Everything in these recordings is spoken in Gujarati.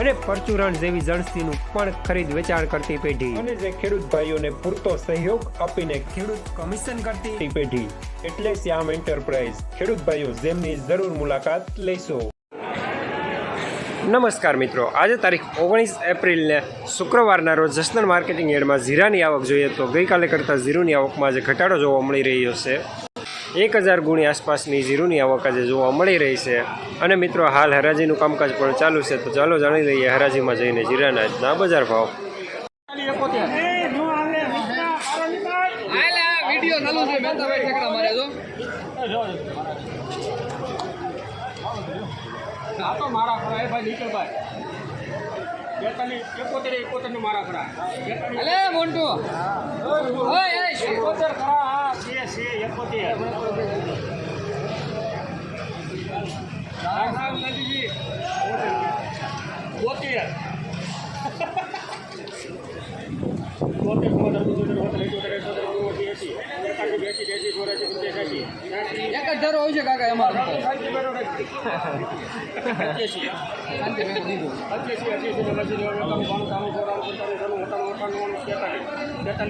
અને પરચુરણ જેવી જણસીનું પણ ખરીદ વેચાણ કરતી પેઢી. અને જે ખેડૂત ભાઈઓને પૂરતો સહયોગ આપીને ખેડૂત કમિશન કરતી પેઢી. એટલે શ્યામ એન્ટરપ્રાઇઝ. ખેડૂત ભાઈઓ જેમની જરૂર મુલાકાત લેશો. નમસ્કાર મિત્રો. આજે તારીખ ઓગણીસ એપ્રિલને શુક્રવારના રોજ જસનલ માર્કેટિંગ યાર્ડમાં જીરાની આવક જોઈએ તો ગઈકાલે કરતાં જીરુની આવકમાં આજે ઘટાડો જોવા મળી રહ્યો છે. એક હજાર ગુણી આસપાસની જીરુની આવક આજે જોવા મળી રહી છે. અને મિત્રો હાલ હરાજીનું કામકાજ પણ ચાલુ છે. તો ચાલો જાણી લઈએ હરાજીમાં જઈને જીરાના આજના બજાર ભાવ. મારે જો આ તો મારા ખરા એ ભાઈ નીકળભાઈ એકોતેર એકોતેરનું મારા ખરા. મોન્ટુ. એકોતેર ખરા છે છે એકોતેર બોતેર બોતેર બોતેર બોતેર બોતેર એક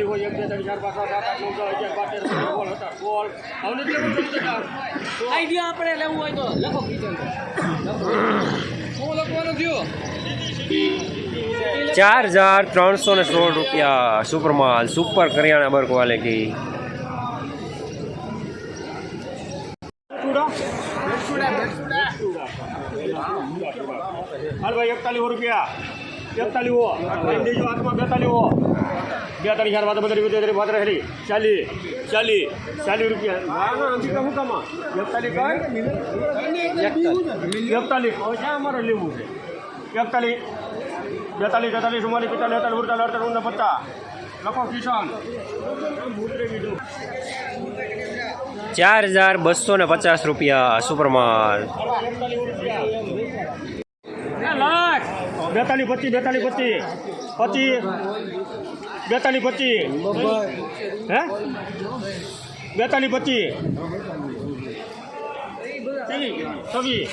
હોય છે ચાર પાંચ સાત આઠ નવ દસ. આઈડિયા આપણે લેવું હોય તો લખો શું લખવાનું થયું? ચાર હજાર ત્રણસો ને સોળ રૂપિયા. સુપરમાલ સુપર કરિયાણા બર ક્વોલિટી હાલ ભાઈ એકતાલીસ રૂપિયા એકતાલીસ હો લઈને દેજો હાથમાં બેતાલીસ હો બેતાલીસ ચાર વાત બધી બધી વાત રહેલી ચાલી ચાલી ચાલીસ રૂપિયા ના, ના, નથી કહું કામાં એકતાલીસ કાંઈ એકતાલીસ હવે ક્યાં અમારે લેવું છે એકતાલીસ બેતાલીસ તેતાલીસ ચુમ્માલીસ પિસ્તાલીસ અડતાલીસ ઉડતાલીસ અડતાલીસ ઊંડા પચાસ લખો કિસાન ચાર હજાર બસો ને પચાસ રૂપિયા સુપરમાલ લાખ બેતાલીસ પચીસ બેતાલીસ પચીસ પચીસ બેતાલીસ પચીસ હે બેતાલીસ પચીસ છવ્વીસ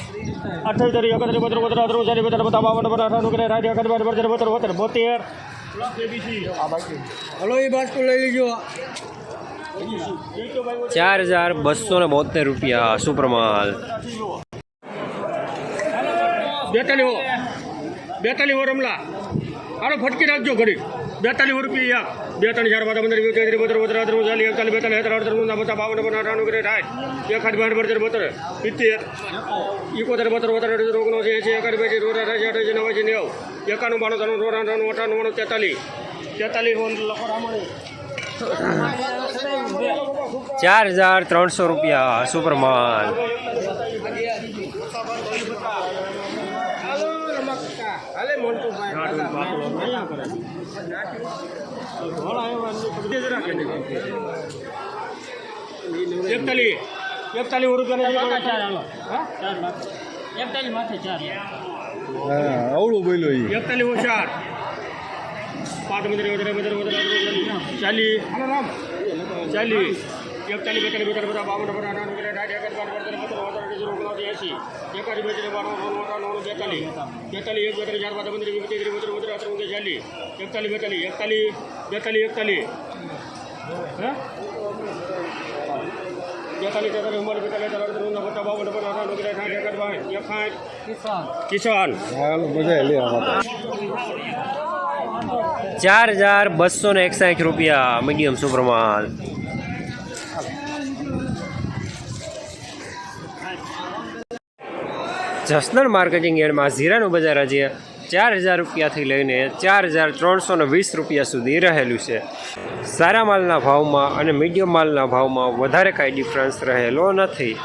અઠ્ઠાવીસ તારીખ એકત્રીસ બત્રીસ બત્રીસ અઠાણું ચાલીસ બેતાલીસ બત્રીસ બાવન બત્રીસ અઠાણું કરે રાઈટ એકત્રીસ બાર બત્રીસ બત્રીસ બોતેર બોતેર હલો એ બાસ્કો લઈ લેજો ચાર હજાર બસો ને બોતેર રૂપિયા સુપ્રમાલ બેતાલીસ બેતાલીસ ઓર રમલા. આડો ફટકી રાખજો ઘડી બેતાલીસ હો રૂપિયા એક બેતાલીસ ચાર બાદ પંદર વીસ ત્રીસ બત્રીસ બત્રીસ અઠાણું ચાલીસ એકતાલીસ, બેતાલીસ અઠાર અઠાર ઊંધા પચાસ બાવન પચાસ અઠાણું કરે થાય. એક આઠ બાર બત્રીસ બત્રીસ સિત્તેર. એકોતેર બત્રીસ બત્રીસ અઢીસ ઓગણસી એંસી એકાઠ બેસી રોડ અઠાસી અઠાસી નવાસી નેવું. એકાણું, બાણું, ત્રાણું રોડ અઠાણું અઠાણું તેતાલી તેતાલીસ. તેતાલીસ ચાર હજાર ત્રણસો રૂપિયા સુપરમાલ એકતાલી એકતાલી રૂપિયા એકતાલીસ માથે ચાર અવળું બોલ્યો ઈ એકતાલીસ ચાર પાંચ મંદિર વધારે વધારે વધારે ચાલી ચાલી એકતાલી બેતાલી બેતાલી બધા બાવન બધા એંસી એકાદી બેતાલીસ બાર નવ્વાણું અઠાણું બેતાલીસ. બેતાલીસ એક બેતાલીસ ચાર પાંચ પંદર વીસ ત્રીસ બત્રીસ બત્રીસ અઠાણું ઓગણસી ચાલીસ. એકતાલીસ બેતાલીસ એકતાલીસ બેતાલીસ એકતાલીસ. હે? બેતાલીસ તેતાલીસ ઉંમર બેતાલીસ અડતાલીસ ઊંધા પચાસ બાવન પચાસ અઠાણું ઓગણસી સાઠ એકર બાર એકાઠ કિસાન. ચાર હજાર બસો ને એકસાઠ રૂપિયા મીડિયમ સુપરમાલ જસનલ માર્કેટિંગ એડમાં ઝીરાનું બજાર આજે ચાર હજાર રૂપિયાથી લઈને ચાર હજાર ત્રણસો ને વીસ રૂપિયા સુધી રહેલું છે. સારા માલના ભાવમાં અને મીડિયમ માલના ભાવમાં વધારે કાંઈ ડિફરન્સ રહેલો નથી.